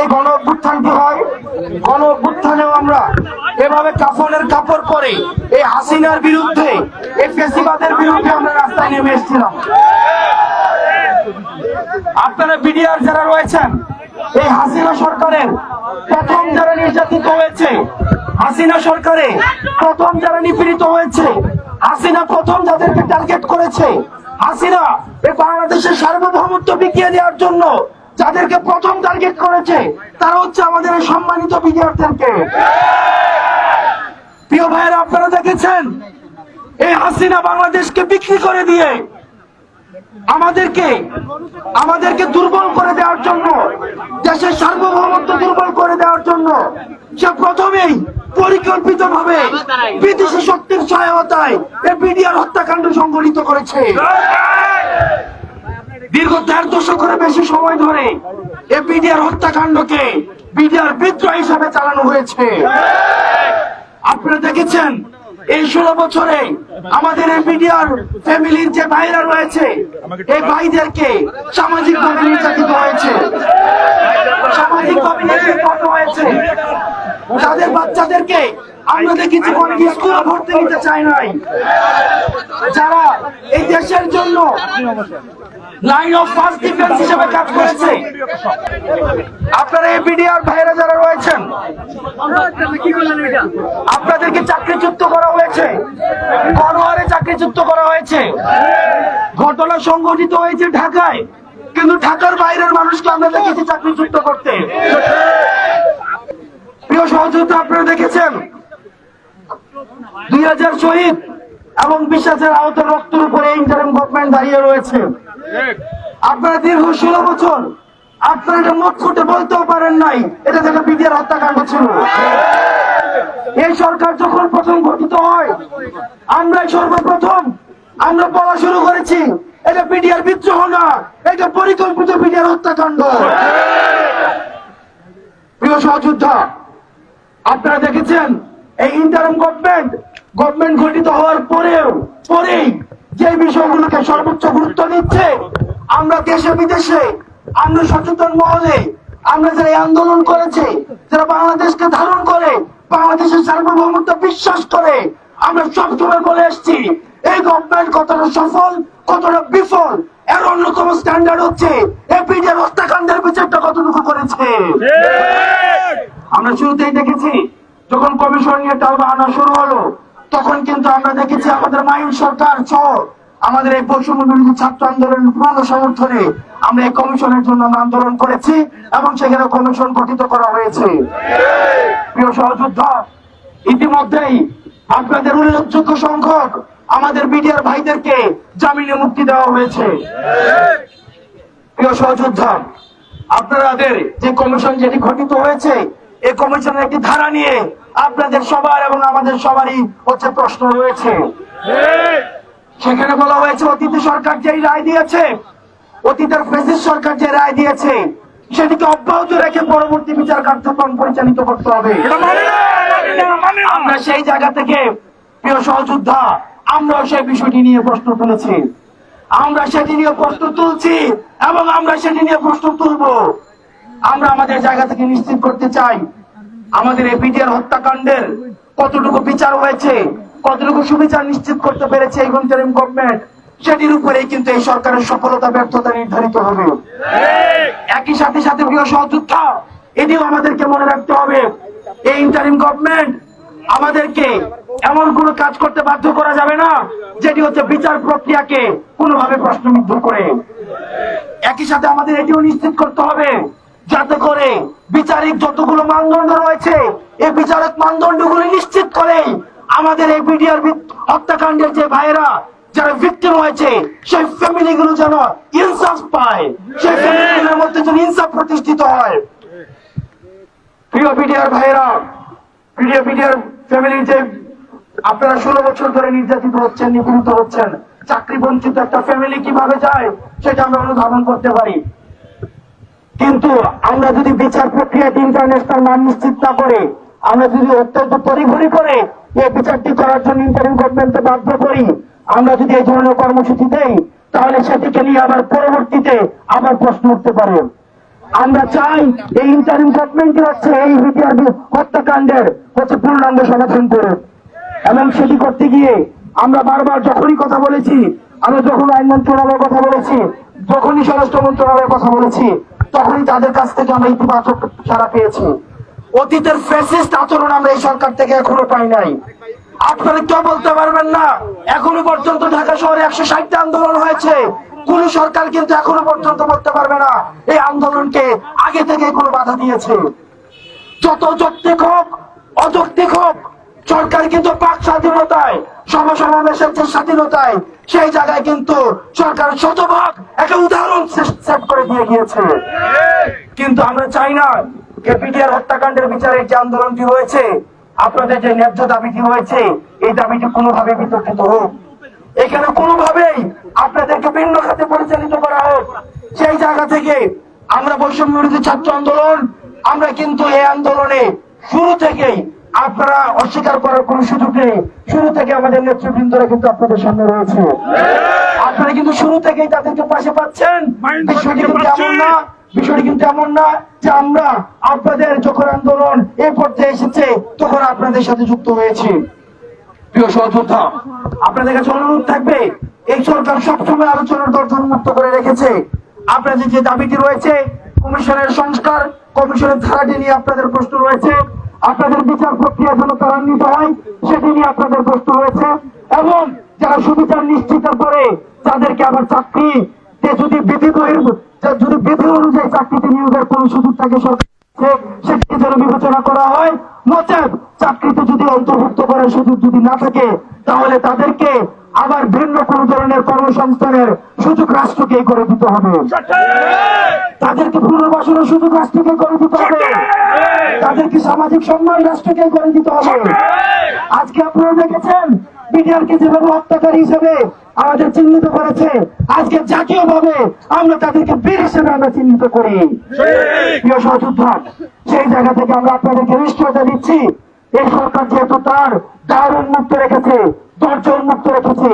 এই গণ হয়? গণ আমরা এভাবে কাফনের কাপড় পরে এই হাসিনার বিরুদ্ধে, এই ফেসিবাদের বিরুদ্ধে আমরা রাস্তায় নেমে এসেছিলাম। আপনারা বিডিআর যারা রয়েছেন, এই হাসিনা সরকারের প্রথম যারা নির্যাতিত হয়েছে, হাসিনা সরকারে প্রথম যারা নিপীড়িত হয়েছে, হাসিনা প্রথম যাদেরকে টার্গেট করেছে, হাসিনা এই বাংলাদেশের সার্বভৌমত্ব বিকিয়ে দেওয়ার জন্য যাদেরকে প্রথম টার্গেট করেছে, তারা হচ্ছে আমাদের সম্মানিত বিদ্যার্থীদেরকে। প্রিয় ভাইয়েরা, আপনারা দেখেছেন, এই হাসিনা বাংলাদেশকে বিক্রি করে দিয়ে আমাদেরকে আমাদেরকে দুর্বল করে দেওয়ার জন্য, দেশের সার্বভৌমত্ব দুর্বল করে দেওয়ার জন্য সে প্রথমেই পরিকল্পিত ভাবে বিদেশি শক্তির সহায়তায় এই বিডিআর হত্যাকাণ্ড সংঘটিত করেছে। দীর্ঘ দেড় দশকের বেশি সময় ধরে এই বিডিআর হত্যাকাণ্ডকে বিডিআর বিদ্রোহ হিসাবে চালানো হয়েছে। আপনারা দেখেছেন, এই ষোলো বছরে আমাদের এই মিডিয়ার ফ্যামিলির যে ভাইরা রয়েছে, এই ভাইদেরকে সামাজিক ভাবে নির্যাতিত হয়েছে। সামাজিক ভাবে নির্যাতিত হয়েছে। তাদের বাচ্চাদেরকে আমরা দেখেছি অনেক স্কুলে ভর্তি নিতে চাই নাই। যারা এই দেশের জন্য লাইন অফ ফার্স্ট ডিফেন্স হিসেবে কাজ করেছে। আপনারা এই বিডিআর ভাইরা যারা রয়েছেন, আপনাদেরকে চাকরিচ্যুত করা হয়েছে। গণহারে চাকরিচ্যুত করা হয়েছে। ঘটনা সংঘটিত হয়েছে ঢাকায়। কিন্তু ঢাকার বাইরের মানুষকে আমরা দেখেছি চাকরিচ্যুত করতে। প্রিয় সহযোগিতা আপনারা দেখেছেন? দুই হাজার শহীদ এবং বিশ্বাসের আহত রক্তের উপরে ইন্টারিম গভর্নমেন্ট দাঁড়িয়ে রয়েছে। আপনারা দীর্ঘ ষোলো বছর আপনারা এটা মুখ ফুটে বলতেও পারেন নাই এটা বিডিআর হত্যাকাণ্ড ছিল। এই সরকার যখন প্রথম গঠিত হয় আমরাই সর্বপ্রথম আমরা বলা শুরু করেছি এটা বিডিআর বিদ্রোহ না এটা পরিকল্পিত বিডিআর হত্যাকাণ্ড। প্রিয় সহযোদ্ধা আপনারা দেখেছেন এই ইন্টারিম গভর্নমেন্ট গভর্নমেন্ট গঠিত হওয়ার পরেও পরেই যে বিষয়গুলোকে সর্বোচ্চ গুরুত্ব দিচ্ছে আমরা দেশে বিদেশে আমরা সচেতন মহলে আমরা যারা আন্দোলন করেছে যারা বাংলাদেশকে ধারণ করে বাংলাদেশের সার্বভৌমত্ব বিশ্বাস করে আমরা সবসময় বলে এসছি এই গভর্নমেন্ট কতটা সফল কতটা বিফল এর অন্যতম স্ট্যান্ডার্ড হচ্ছে এপিডিএর হত্যাকাণ্ডের বিচারটা কতটুকু করেছে। আমরা শুরুতেই দেখেছি যখন কমিশন নিয়ে টালবাহানা শুরু হলো তখন কিন্তু আমরা দেখেছি আমাদের মাইন সরকার সহ আমাদের এই বৈষম্য বিরোধী ছাত্র আন্দোলন পূর্ণ সমর্থনে আমরা এই কমিশনের জন্য আন্দোলন করেছি এবং সেখানে কমিশন গঠিত করা হয়েছে। প্রিয় সহযোদ্ধা, ইতিমধ্যেই আপনাদের উল্লেখযোগ্য সংখ্যক আমাদের বিডিআর ভাইদেরকে জামিনে মুক্তি দেওয়া হয়েছে। প্রিয় সহযোদ্ধা, আপনাদের যে কমিশন যেটি গঠিত হয়েছে এই কমিশনের একটি ধারা নিয়ে আপনাদের সবার এবং আমাদের সবারই হচ্ছে প্রশ্ন রয়েছে। সেখানে বলা হয়েছে অতীত সরকার যেই রায় দিয়েছে অতীতের ফেসিস সরকার যে রায় দিয়েছে সেটিকে অব্যাহত রেখে পরবর্তী বিচার কার্যক্রম পরিচালিত করতে হবে। আমরা সেই জায়গা থেকে প্রিয় সহযোদ্ধা আমরাও সেই বিষয়টি নিয়ে প্রশ্ন তুলেছি। আমরা সেটি নিয়ে প্রশ্ন তুলছি এবং আমরা সেটি নিয়ে প্রশ্ন তুলব। আমরা আমাদের জায়গা থেকে নিশ্চিত করতে চাই, আমাদের এই বিডিআর হত্যাকাণ্ডের কতটুকু বিচার হয়েছে, কতটুকু সুবিচার নিশ্চিত করতে পেরেছে এই ইন্টারিম গভর্নমেন্ট সেটির উপরেই কিন্তু এই সরকারের সফলতা, ব্যর্থতা নির্ধারিত হবে। একই সাথে সাথে প্রিয় সহযোদ্ধা, এটিও আমাদেরকে মনে রাখতে হবে, এই ইন্টারিম গভর্নমেন্ট আমাদেরকে এমন কোন কাজ করতে বাধ্য করা যাবে না, যেটি হচ্ছে বিচার প্রক্রিয়াকে কোনোভাবে প্রশ্নবিদ্ধ করে। একই সাথে আমাদের এটিও নিশ্চিত করতে হবে যাতে করে বিচারিক যতগুলো মানদণ্ড রয়েছে, এই বিচারক মানদণ্ডগুলি নিশ্চিত করে আমাদের এই বিডিআর হত্যাকাণ্ডের যে ভাইয়েরা, যারা ভিক্টিম হয়েছে, সেই ফ্যামিলি গুলো যেন ইনসাফ পায়। সেই ফ্যামিলিগুলোর মধ্যে যেন ইনসাফ প্রতিষ্ঠিত হয়। প্রিয় বিডিআর ভাইয়েরা, প্রিয় বিডিআর ফ্যামিলির যে আপনারা ষোলো বছর ধরে নির্যাতিত হচ্ছেন, নিপীড়িত হচ্ছেন, চাকরি বঞ্চিত একটা ফ্যামিলি কীভাবে যায়, সেটা আমরা অনুধাবন করতে পারি। কিন্তু আমরা যদি বিচার প্রক্রিয়াটি ইন্টারন্যাশনাল মান নিশ্চিত না করে, আমরা যদি অত্যন্ত তড়িঘড়ি করে এই বিচারটি করার জন্য ইন্টারিম গভর্নমেন্টকে বাধ্য করি, আমরা যদি এই ধরনের কর্মসূচি দেই, তাহলে সেটিকে নিয়ে আবার পরবর্তীতে আবার প্রশ্ন উঠতে পারে। আমরা চাই এই ইন্টারিম গভর্নমেন্ট হচ্ছে এই বিটিআর হত্যাকাণ্ডের হচ্ছে পূর্ণাঙ্গ সমাধান করুক। এবং সেটি করতে গিয়ে আমরা বারবার যখনই কথা বলেছি, আমরা যখন আইন মন্ত্রণালয়ের কথা বলেছি, যখনই স্বরাষ্ট্র মন্ত্রণালয়ের কথা বলেছি তখনই তাদের কাছ থেকে আমরা ইতিবাচক সারা পেয়েছি। অতীতের ফ্যাসিস্ট আচরণ আমরা এই সরকার থেকে এখনও পাই নাই। আপনারা কেউ বলতে পারবেন না, এখনও পর্যন্ত ঢাকা শহরে একশো ষাটটা আন্দোলন হয়েছে। কোন সরকার কিন্তু এখনও পর্যন্ত বলতে পারবে না, এই আন্দোলনকে আগে থেকে কোনো বাধা দিয়েছে। যত যৌক্তিক হোক, অযৌক্তিক হোক সরকার কিন্তু পাক স্বাধীনতায় সভা সমাবেশের যে স্বাধীনতায়, সেই জায়গায় কিন্তু সরকার শতভাগ একটা উদাহরণ সেট করে দিয়ে গিয়েছে। কিন্তু আমরা চাই না কেপিটিআর হত্যাকাণ্ডের বিচারের যে আন্দোলনটি হয়েছে, আপনাদের যে ন্যায্য দাবিটি হয়েছে, এই দাবিটি কোনোভাবে বিতর্কিত হোক। এখানে কোনোভাবেই আপনাদেরকে ভিন্ন খাতে পরিচালিত করা হোক। সেই জায়গা থেকে আমরা বৈষম্য বিরোধী ছাত্র আন্দোলন, আমরা কিন্তু এই আন্দোলনে শুরু থেকেই আপনারা অস্বীকার করার কোন সুযোগ নেই। শুরু থেকে আমাদের নেতৃবৃন্দরা কিন্তু আপনাদের সামনে রয়েছে। আপনারা কিন্তু শুরু থেকেই তাদেরকে পাশে পাচ্ছেন। বিষয়টি কিন্তু এমন না বিষয়টি কিন্তু এমন না যে আমরা আপনাদের যখন আন্দোলন এই পর্যায়ে এসেছে তখন আপনাদের সাথে যুক্ত হয়েছি। প্রিয় সহযোদ্ধা আপনাদের কাছে অনুরোধ থাকবে এই সরকার সবসময় আলোচনার দরজা উন্মুক্ত করে রেখেছে। আপনাদের যে দাবিটি রয়েছে কমিশনের সংস্কার কমিশনের ধারাটি নিয়ে আপনাদের প্রশ্ন রয়েছে। আপনাদের বিচার প্রক্রিয়া যেন ত্বরান্বিত হয় সেটি নিয়ে আপনাদের প্রশ্ন রয়েছে। এবং যারা সুবিচার নিশ্চিতের পরে তাদেরকে আবার চাকরি যদি বিধি যদি বিধি অনুযায়ী চাকরিতে নিয়োগের কোন সুযোগ থাকে সরকার সেটি যেন বিবেচনা করা হয়। নচেত চাকরিতে যদি অন্তর্ভুক্ত করার সুযোগ যদি না থাকে, তাহলে তাদেরকে আবার ভিন্ন কোন ধরনের কর্মসংস্থানের সুযোগ রাষ্ট্রকে করে দিতে হবে। তাদেরকে পুনর্বাসনের সুযোগ রাষ্ট্রকে করে দিতে হবে। তাদেরকে সামাজিক সম্মান রাষ্ট্রকে করে দিতে হবে। আজকে আপনারা দেখেছেন বিডিআরকে যেভাবে হত্যাকারী হিসেবে আমাদের চিহ্নিত করেছে আজকে জাতীয় ভাবে আমরা তাদেরকে বীর হিসেবে আমরা চিহ্নিত করি। প্রিয় সহযোদ্ধা সেই জায়গা থেকে আমরা আপনাদেরকে নিশ্চয়তা দিচ্ছি। এই সরকার যেহেতু তার দ্বার উন্মুক্ত রেখেছে দরজা উন্মুক্ত রেখেছে